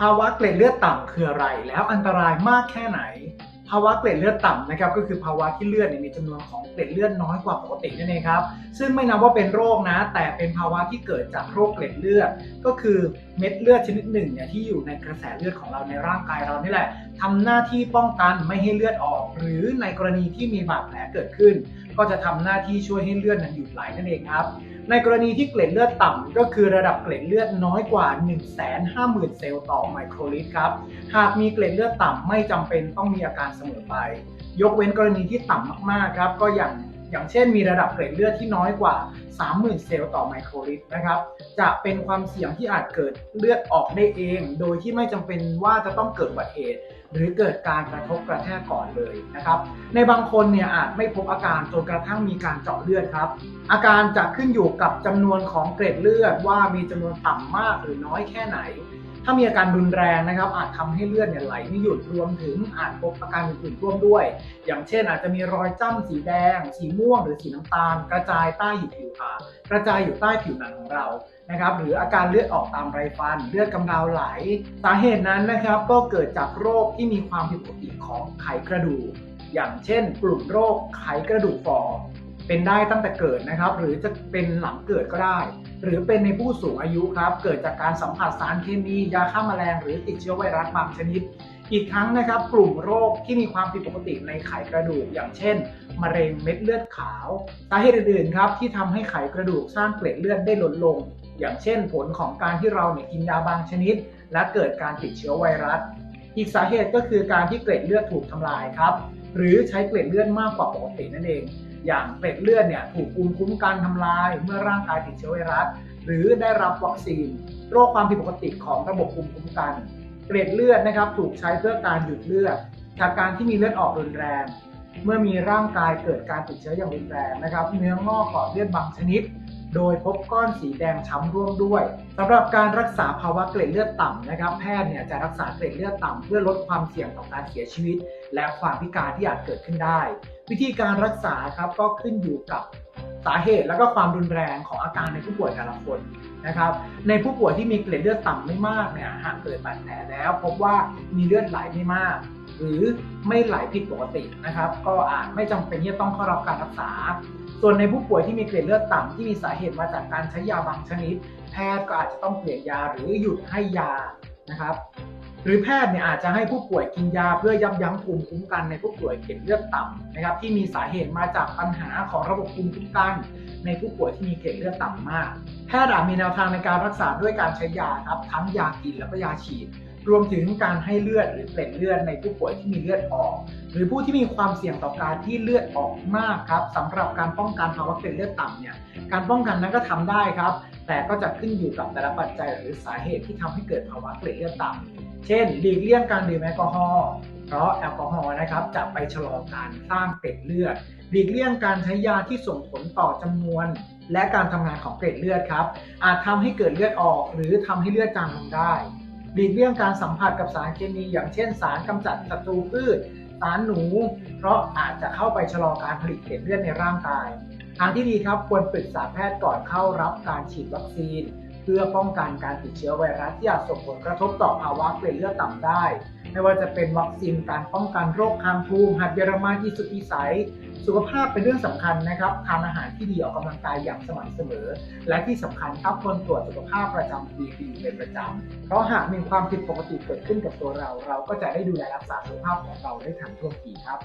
ภาวะเกล็ดเลือดต่ำคืออะไร แล้วอันตรายมากแค่ไหน ภาวะเกล็ดเลือดต่ำนะครับก็คือภาวะที่เลือดมีจำนวนของเกล็ดเลือดน้อยกว่าปกตินั่นเองครับซึ่งไม่นับว่าเป็นโรคนะ แต่เป็นภาวะที่เกิดจากโรคเกล็ดเลือด ก็คือ เม็ดเลือดชนิดหนึ่งเนี่ยที่อยู่ในกระแสเลือดของเราในร่างกายเรานี่แหละทำหน้าที่ป้องกันไม่ให้เลือดออก หรือในกรณีที่มีบาดแผลเกิดขึ้น ก็จะทำหน้าที่ช่วยให้เลือดนั้นหยุดไหลนั่นเองครับ ในกรณีที่เกล็ดเลือดต่ำก็คือระดับเกล็ดเลือดน้อยกว่า 150,000 เซลล์ต่อไมโครลิตรครับ หากมีเกล็ดเลือดต่ำไม่จำเป็นต้องมีอาการเสมอไป ยกเว้นกรณีที่ต่ำมากๆครับ ก็อย่าง อย่างเช่นมีระดับเกล็ดเลือดที่น้อยกว่า 30,000 เซลล์ต่อไมโครลิตรนะครับ จะเป็นความเสี่ยงที่อาจเกิดเลือดออกได้เอง โดยที่ไม่จำเป็นว่าจะต้องเกิดอุบัติเหตุ หรือเกิดการกระทบกระแทกก่อนเลยนะครับ ในบางคนเนี่ยอาจไม่พบอาการจนกระทั่งมีการเจาะเลือดครับ อาการจะขึ้นอยู่กับจำนวนของเกล็ดเลือดว่ามีจำนวนต่ำมากหรือน้อยแค่ไหน ถ้ามีอาการรุนแรงนะครับ อาจทำให้เลือดเนี่ยไหลไม่หยุดรวมถึงอาจพบอาการอื่นๆร่วมด้วย อย่างเช่น อาจจะมีรอยจ้ำสีแดง สีม่วง หรือสีน้ำตาล กระจายใต้อยู่ผิวขากระจายอยู่ใต้ผิวหนังของเรานะครับหรืออาการเลือดออกตามไรฟัน เลือดกำเดาไหล สาเหตุนั้นนะครับก็เกิดจากโรคที่มีความผิดปกติของไขกระดูก อย่างเช่น กลุ่มโรคไขกระดูกฝ่อ เป็นได้ตั้งแต่เกิดนะครับ หรือจะเป็นหลังเกิดก็ได้ หรือเป็นในผู้สูงอายุครับ เกิดจากการสัมผัสสารเคมียาฆ่าแมลง หรือติดเชื้อไวรัสบางชนิด อีกทั้งนะครับ กลุ่มโรคที่มีความผิดปกติในไขกระดูก อย่างเช่น มะเร็งเม็ดเลือดขาวสาเหตุอื่นๆครับที่ทำให้ไขกระดูกสร้างเกล็ดเลือดได้ลดลง อย่างเช่น ผลของการที่เราเนี่ยกินยาบางชนิด และเกิดการติดเชื้อไวรัส อีกสาเหตุก็คือการที่เกล็ดเลือดถูกทำลายครับหรือใช้เกล็ดเลือดมากกว่าปกตินั่นเอง อย่างเกล็ดเลือดเนี่ยถูกภูมิคุ้มกันทำลาย เมื่อร่างกายติดเชื้อไวรัสหรือได้รับวัคซีน โรคความผิดปกติของระบบภูมิคุ้มกัน เกล็ดเลือดนะครับถูกใช้เพื่อการหยุดเลือดจากการที่มีเลือดออกรุนแรง เมื่อมีร่างกายเกิดการติดเชื้ออย่างรุนแรงนะครับเนื้องอกก่อเลือดบางชนิด โดยพบก้อนสีแดงช้ำร่วมด้วยสำหรับการรักษาภาวะเกล็ดเลือดต่ำนะครับ แพทย์เนี่ยจะรักษาเกล็ดเลือดต่ำเพื่อลดความเสี่ยงต่อการเสียชีวิต และความพิการที่อาจเกิดขึ้นได้ วิธีการรักษาครับก็ขึ้นอยู่กับสาเหตุและก็ความรุนแรงของอาการในผู้ป่วยแต่ละคนนะครับ ในผู้ป่วยที่มีเกล็ดเลือดต่ำไม่มากเนี่ยหากเกิดบาดแผลแล้ว พบว่ามีเลือดไหลไม่มาก หรือไม่ไหลผิดปกตินะครับ ก็อาจไม่จำเป็นที่จะต้องเข้ารับการรักษา ส่วนในผู้ป่วยที่มีเกล็ดเลือดต่ำที่มีสาเหตุมาจากการใช้ยาบางชนิด แพทย์ก็อาจจะต้องเปลี่ยนยาหรือหยุดให้ยานะครับ หรือแพทย์เนี่ยอาจจะให้ผู้ป่วยกินยาเพื่อยับยั้งภูมิคุ้มกันในผู้ป่วยเกล็ดเลือดต่ำนะครับ ที่มีสาเหตุมาจากปัญหาของระบบภูมิคุ้มกัน ในผู้ป่วยที่มีเกล็ดเลือดต่ำมาก แพทย์อาจมีแนวทางในการรักษาด้วยการใช้ยาครับทั้งยากินแล้วก็ยาฉีด รวมถึงการให้เลือดหรือเกล็ดเลือดในผู้ป่วยที่มีเลือดออก หรือผู้ที่มีความเสี่ยงต่อการที่เลือดออกมากครับสำหรับการป้องกันภาวะเกล็ดเลือดต่ำเนี่ยการป้องกันนั้นก็ทำได้ครับ แต่ก็จะขึ้นอยู่กับแต่ละปัจจัยหรือสาเหตุที่ทำให้เกิดภาวะเกล็ดเลือดต่ำเช่นหลีกเลี่ยงการดื่มแอลกอฮอล์เพราะแอลกอฮอล์นะครับจะไปชะลอการสร้างเกล็ดเลือดหลีกเลี่ยงการใช้ยาที่ส่งผลต่อจำนวน และการทำงานของเกล็ดเลือดครับ อาจทำให้เกิดเลือดออก หรือทำให้เลือดจางลงได้ หลีกเลี่ยงการสัมผัสกับสารเคมี อย่างเช่น สารกำจัดศัตรูพืช สารหนู เพราะอาจจะเข้าไปชะลอการผลิตเกล็ดเลือดในร่างกาย ทางที่ดีครับควรปรึกษาแพทย์ก่อนเข้ารับการฉีดวัคซีน พื่อป้องกันการติดเชื้อไวรัสที่อาจส่งผลกระทบต่อภาวะเกล็ดเลือดต่ำได้ ไม่ว่าจะเป็นวัคซีนการป้องกันโรคคางทูมหัดเยอรมันที่สุดวิสัย สุขภาพเป็นเรื่องสำคัญนะครับทานอาหารที่ดีออกกำลังกายอย่างสม่ำเสมอ และที่สำคัญครับควรตรวจสุขภาพประจำปีปีเป็นประจำเพราะหากมีความผิดปกติเกิดขึ้นกับตัวเรา เราก็จะได้ดูแลรักษาสุขภาพของเราได้ทันท่วงทีครับ